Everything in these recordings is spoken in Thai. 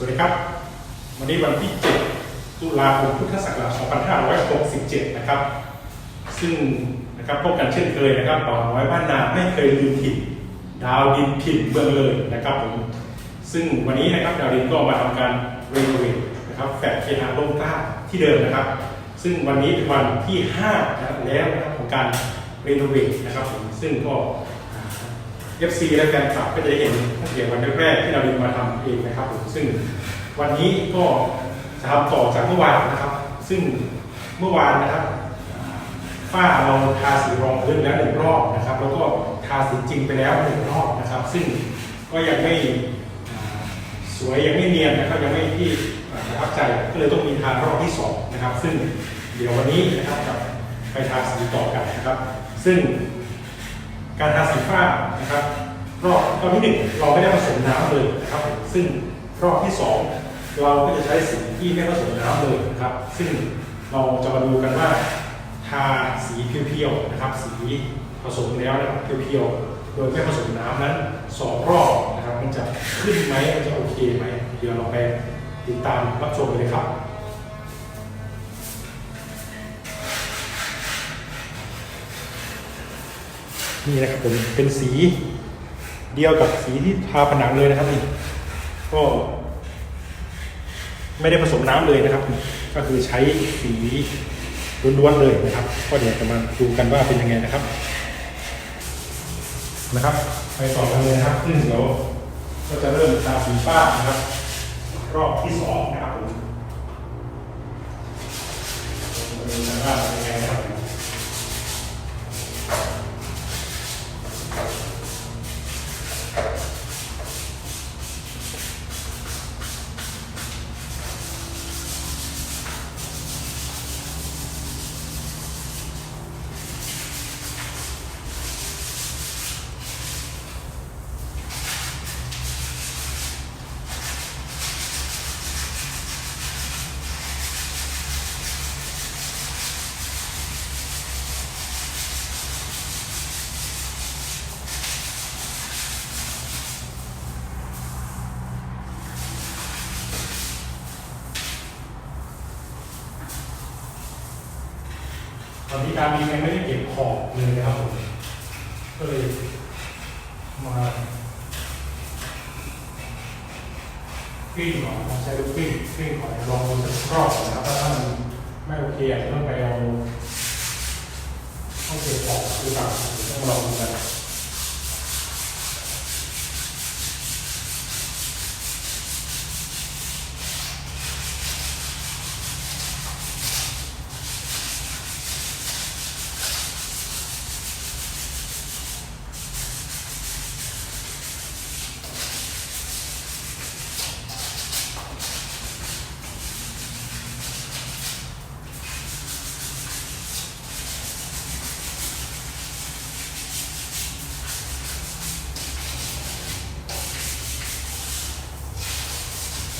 สวัสดีครับ วันนี้วันที่ 7 ตุลาคมพุทธศักราช 2567 นะครับ ซึ่งนะครับพบกันเช่นเคยนะครับต่อน้อยบ้านนาไม่เคยลืมถิ่นดาวดินถิ่นเมืองเลยนะครับผมซึ่งวันนี้นะครับดาวดินก็มาทำการรีโนเวทนะครับแฟลตเคหะร่มกล้าที่เดิมนะครับ ซึ่งวันนี้เป็นวันที่5นะแล้วนะครับของการรีโนเวทนะครับผมซึ่งก็ FC และแฟนคลับก็จะได้เห็นตั้งแต่วันแรกๆที่เราดินมาทำเองนะครับผมซึ่งวันนี้ก็จะทำต่อจากเมื่อวานนะครับ ซึ่งเมื่อวานนะครับฝ้าเราทาสีรองพื้นแล้วหนึ่งรอบนะครับ แล้วก็ทาสีจริงไปแล้วหนึ่งรอบนะครับ ซึ่งก็ยังไม่สวยยังไม่เนียนนะครับยังไม่ที่อ่าประทับใจก็เลยต้องมีทารอบที่สองนะครับ ซึ่งเดี๋ยววันนี้นะครับจะไปทาสีต่อกันนะครับ ซึ่ง การทาสีฟ้านะครับ รอบรอบที่หนึ่งเราไม่ได้ผสมน้ำเลยนะครับ ซึ่งรอบที่สองเราก็จะใช้สีที่ไม่ผสมน้ำเลยนะครับ ซึ่งเราจะมาดูกันว่าทาสีเพียวๆนะครับ สีผสมแล้วนะครับเพียวๆโดยไม่ผสมน้ำนั้นสองรอบนะครับ มันจะขึ้นไหมมันจะโอเคไหมเดี๋ยวเราไปติดตามรับชมกันเลยครับ นี่นะครับผมเป็นสีเดียวกับสีที่ทาผนังเลยนะครับนี่ก็ไม่ได้ผสมน้ำเลยนะครับ ก็คือใช้สีล้วนๆเลยนะครับ ก็เดี๋ยวจะมาดูกันว่าเป็นยังไงนะครับ นะครับ ไปต่อกันเลยนะครับซึ่งเดี๋ยวก็จะเริ่มทาสีฟ้านะครับ รอบที่สองนะครับผมดูกันว่าเป็นยังไงนะครับ ตอนที่การมียังไม่ได้เก็บของเลยนะครับผมก็เลยมาปิ้งก่อยใช้ลูกปิ้งปิ้งก่อยลองดูสักรอบนะครับถ้ามันไม่โอเคอาจจะต้องไปเอาต้องเก็บขอบหรือเปล่าต้องลองดูกัน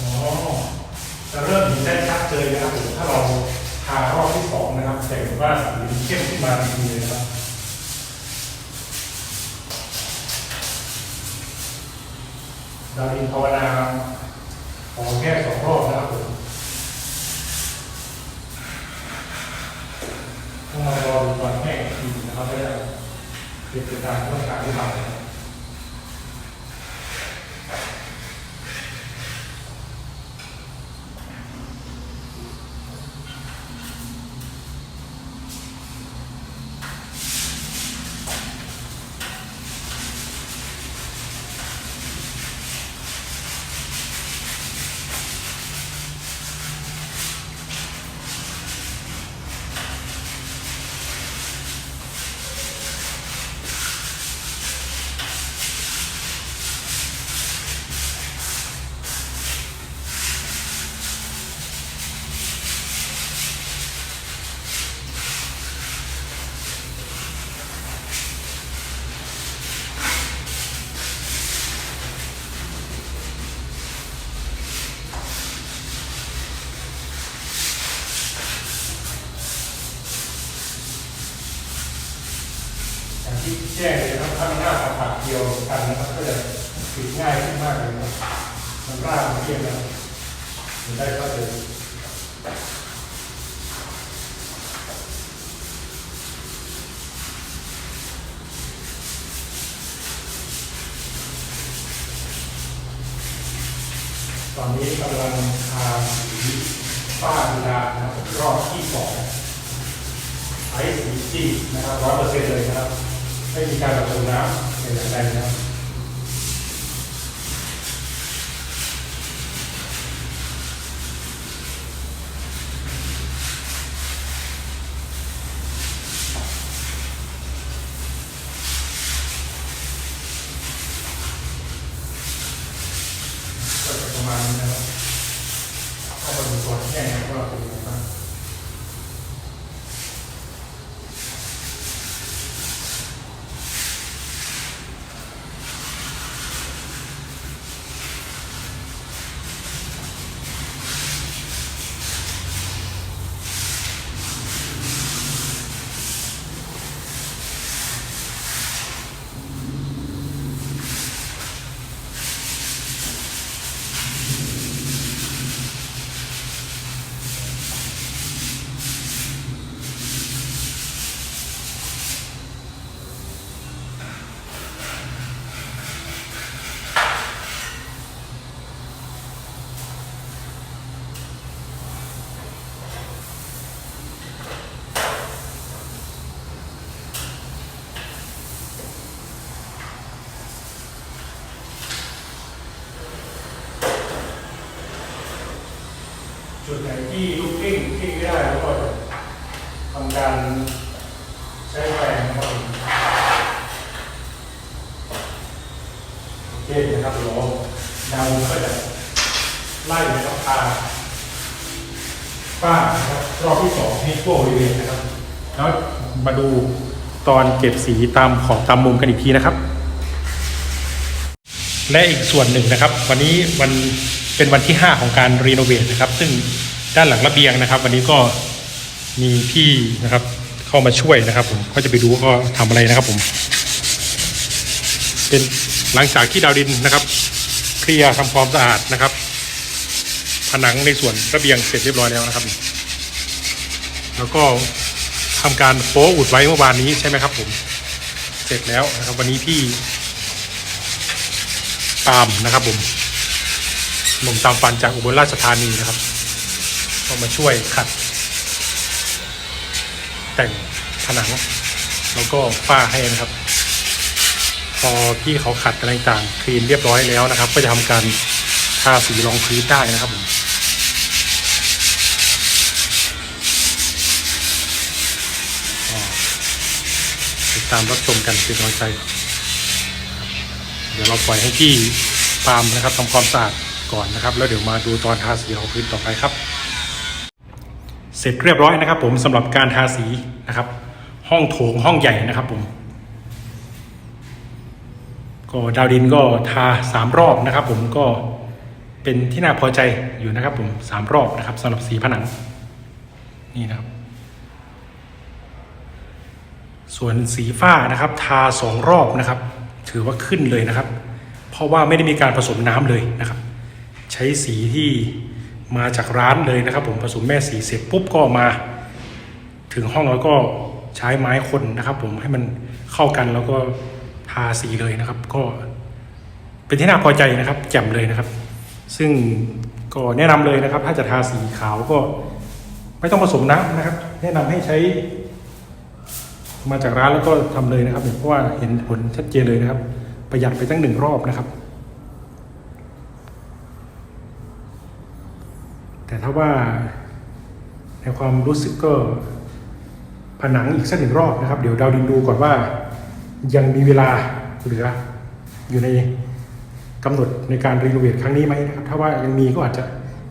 อ๋อจะเริ่มเห็นได้ชัดเลยนะครับผม ถ้าเราทารอบที่สองนะครับจะเห็นว่าสีเข้มขึ้นมาทันทีเลยครับดาวินภาวนาขอแค่สองรอบนะครับผมต้องมารอดูตอนแห้งอีกทีนะครับไม่ได้เป็นไปตามมาตรการที่ทำ อย่างที่แจ้งเลยนะครับถ้ามันหน้าสัมผัสเดียวกันนะครับก็จะติดง่ายขึ้นมากเลยนะมันร่างมันเทียมนะได้ก็เลยตอนนี้กำลังทาสีฝ้าเพดานนะครับรอบที่สองใช้สีจีนะครับร้อยเปอร์เซ็นต์เลยนะครับ ไม่มีการผสมน้ำในอย่างใดนะครับ ก็จะประมาณนี้นะครับเข้ามาดูส่วนแห้งว่าเป็นยังไงบ้างจุดไหน ที่ลูกกิ้งกิ้งไม่ได้แล้วก็ทำการใช้แรงนะครับโอเคนะครับเดี๋ยวดาวก็จะไล่นะครับพาป้านะครับรอบที่สองให้ทั่วบริเวณนะครับ แล้วมาดูตอนเก็บสีตามขอบตามมุมกันอีกทีนะครับ และอีกส่วนหนึ่งนะครับ วันนี้วันเป็นวันที่ 5 ของการรีโนเวทนะครับ ซึ่ง ด้านหลังระเบียงนะครับ วันนี้ก็มีพี่นะครับเข้ามาช่วยนะครับ ผมก็จะไปดูว่าเขาทำอะไรนะครับ ผม เป็นหลังจากที่ดาวดินนะครับ เคลียร์ทำความสะอาดนะครับ ผนังในส่วนระเบียงเสร็จเรียบร้อยแล้วนะครับ แล้วก็ทำการโป๊อุดไว้เมื่อวานนี้ใช่ไหมครับ ผม เสร็จแล้วนะครับ วันนี้พี่ตามนะครับ ผมหนุ่มตามฟันจากอุบลราชธานีนะครับ ก็มาช่วยขัด แต่งผนัง แล้วก็ฝ้าให้นะครับ พอพี่เขาขัดอะไรต่างคลีนเรียบร้อยแล้วนะครับ ก็จะทำการทาสีรองพื้นได้นะครับผมติดตามรับชมกันเป็นกำลังใจ เดี๋ยวเราปล่อยให้พี่ปาล์มนะครับทำความสะอาดก่อนนะครับ แล้วเดี๋ยวมาดูตอนทาสีรองพื้นต่อไปครับ ร็จเรียบร้อยนะครับ ผมสำหรับการทาสีนะครับ ห้องโถงห้องใหญ่นะครับ ผม ก็ดาวดินก็ทาสามรอบนะครับ ผมก็เป็นที่น่าพอใจอยู่นะครับ ผมสามรอบนะครับสำหรับสีผนังนี่นะครับ ส่วนสีฝ้านะครับ ทาสองรอบนะครับ ถือว่าขึ้นเลยนะครับ เพราะว่าไม่ได้มีการผสมน้ำเลยนะครับ ใช้สีที่ มาจากร้านเลยนะครับ ผมผสมแม่สีเสร็จปุ๊บก็มา ถึงห้องแล้วก็ใช้ไม้คนนะครับ ผมให้มันเข้ากันแล้วก็ทาสีเลยนะครับ ก็เป็นที่น่าพอใจนะครับแจ่มเลยนะครับ ซึ่งก็แนะนำเลยนะครับ ถ้าจะทาสีขาวก็ไม่ต้องผสมน้ำนะครับ แนะนำให้ใช้ มาจากร้านแล้วก็ทำเลยนะครับเพราะว่าเห็นผลชัดเจนเลยนะครับ ประหยัดไปตั้งหนึ่งรอบนะครับ แต่ถ้าว่าในความรู้สึกก็ผนังอีกสักหนึ่งรอบนะครับ เดี๋ยวดาวดินดูก่อนว่า ยังมีเวลาเหลืออยู่ในกำหนดในการรีโนเวทครั้งนี้ไหมนะครับ ถ้าว่ายังมีก็อาจจะ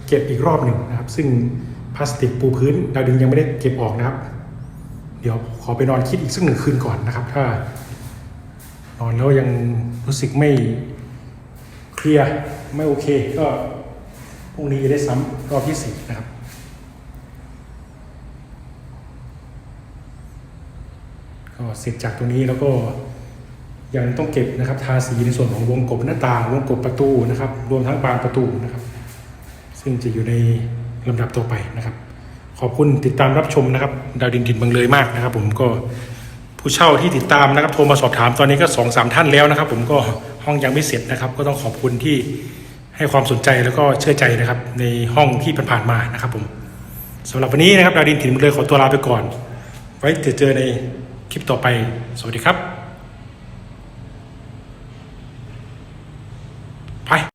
เก็บอีกรอบหนึ่งนะครับ ซึ่งพลาสติกปูพื้น ดาวดินยังไม่ได้เก็บออกนะครับ เดี๋ยวขอไปนอนคิดอีกสักหนึ่งคืนก่อนนะครับ ถ้านอนแล้วยังรู้สึกไม่เคลียร์ไม่โอเคก็ พรุ่งนี้จะได้ซ้ำรอบที่สี่นะครับก็เสร็จจากตรงนี้แล้วก็ยังต้องเก็บนะครับทาสีในส่วนของวงกบหน้าต่างวงกบประตูนะครับ รวมทั้งบานประตูนะครับ ซึ่งจะอยู่ในลำดับต่อไปนะครับ ขอบคุณติดตามรับชมนะครับ ดาวดินดินบังเลยมากนะครับ ผมก็ผู้เช่าที่ติดตามนะครับ โทรมาสอบถามตอนนี้ก็สองสามท่านแล้วนะครับ ผมก็ห้องยังไม่เสร็จนะครับ ก็ต้องขอบคุณที่ ให้ความสนใจแล้วก็เชื่อใจนะครับ ในห้องที่ผ่านมานะครับผมสำหรับวันนี้นะครับดาวดินถิ่นบังเลยขอตัวลาไปก่อน ไว้เจอในคลิปต่อไป สวัสดีครับ